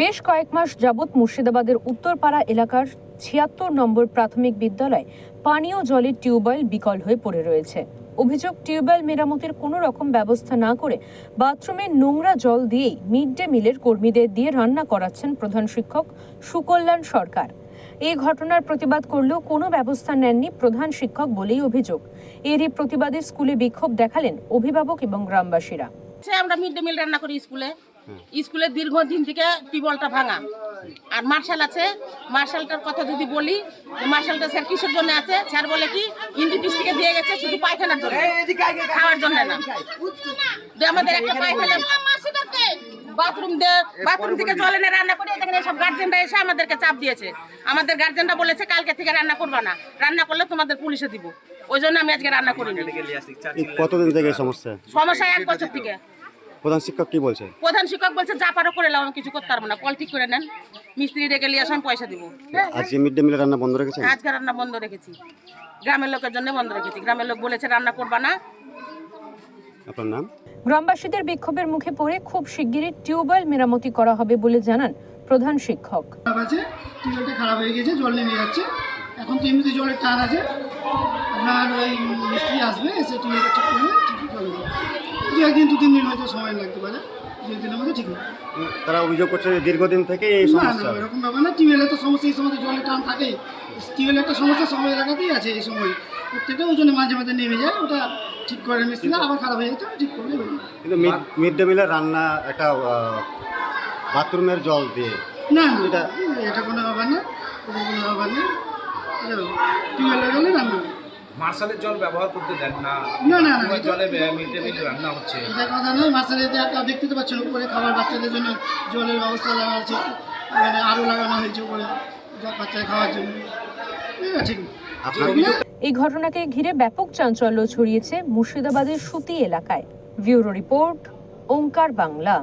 বেশ কয়েক মাস যাবৎ মুর্শিদাবাদের উত্তরপাড়া এলাকার ছিয়াত্তর নম্বর প্রাথমিক বিদ্যালয় পানীয় জলের টিউবওয়েল বিকল হয়ে পড়ে রয়েছে। অভিযোগ, টিউবওয়েল মেরামতের কোনো রকম ব্যবস্থা না করে বাথরুমে নোংরা জল দিয়েই মিড ডে মিলের কর্মীদের দিয়ে রান্না করাচ্ছেন প্রধান শিক্ষক সুকল্যাণ সরকার। এই ঘটনার প্রতিবাদ করলেও কোনো ব্যবস্থা নেননি প্রধান শিক্ষক বলেই অভিযোগ। এরই প্রতিবাদে স্কুলে বিক্ষোভ দেখালেন অভিভাবক এবং গ্রামবাসীরা। আমরা মিড ডে মিল রান্না করি স্কুলে। স্কুলে দীর্ঘদিন থেকে টিউবওয়েলটা ভাঙা। আর মার্শাল আছে মার্শালটার কথা যদি বলি মার্শালটা স্যার কিসের জন্য আছে? স্যার বলে কি ইন্ডিপিস থেকে দিয়ে গেছে শুধু পায়খানার জন্য খাওয়ার জন্য না। আমাদের একটা পায়খানা। বাথরুম বাথরুম থেকে জল এনে রান্না করে এখানে সব গার্জেনরা এসে আমাদেরকে চাপ দিয়েছে। আমাদের গার্জেনরা বলেছে কালকে থেকে রান্না করবা না। রান্না করলে তোমাদের পুলিশে দিব। ওই জন্য আমি আজকে রান্না করিনি। কতদিন থেকে সমস্যা? সমস্যা এক বছর থেকে। প্রধান শিক্ষক কি বলছে প্রধান শিক্ষক বলছে যা পারো করে নাও আমি কিছু করতে পারব না। কল ঠিক করে নেন। মিস্ত্রি ডেকে নিয়ে আসো আমি পয়সা দিব। আজকে মিড ডে মিলের রান্না বন্ধ রেখেছেন? আজকে রান্না বন্ধ রেখেছি। গ্রামের লোকের জন্য বন্ধ রেখেছি। গ্রামের লোক বলেছে রান্না করবা না। আপনার নাম? গ্রামবাসীদের বিক্ষোভের মুখে পড়ে খুব শিগগিরই টিউবওয়েল মেরামতি করা হবে বলে জানান প্রধান শিক্ষক। আছে টিউবওয়েলটা খারাপ হয়ে গেছে জল নেমে যাচ্ছে। এখন তো এমনিতে জলের টান আছে। আপনার ওই মিস্ত্রি আসবে এসে টিউবওয়েলটা ঠিক করবে ঠিকই চলে যাবে দু একদিন দু তিন দিন হয়তো সময় লাগতে পারে দু একদিনের মধ্যে ঠিক হবে। তারা অভিযোগ করছে যে দীর্ঘদিন থেকে এই না সমস্যা। না এরকম ব্যাপার না টিউবওয়েলে তো সমস্যা এই সময় জলের টান থাকেই। টিউবওয়েলের একটা সমস্যা সব এলাকাতেই আছে এই সময়। প্রত্যেকটা ওই জন্য মাঝে মাঝে নেমে যায় ওটা ঠিক করে মিস্ত্রি আবার খারাপ হয়ে যাচ্ছে ঠিক করলে কিন্তু মিড ডে মিলের রান্না একটা বাথরুমের জল দিয়ে না না এটা- এটা কোনো ব্যাপার না এটা কোনো ব্যাপার এটা টিউবওয়েলের জলে রান্না। মার্শালের জল ব্যবহার করতে দেন না। না, না, না, জলে মিড ডে মিল রান্না হচ্ছে। এটা কথা নয় একটা দেখতে তো পাচ্ছেন উপরে খাবার বাচ্চাদের জন্য জলের ব্যবস্থা লাগানো আছে এখানে আরও লাগানো হয়েছে উপরে বাচ্চাদের খাওয়ার জন্য। এটা ঠিক না। এই ঘটনাকে ঘিরে ব্যাপক চাঞ্চল্য ছড়িয়েছে মুর্শিদাবাদের সুতি এলাকায়। Bureau report Onkar Bangla.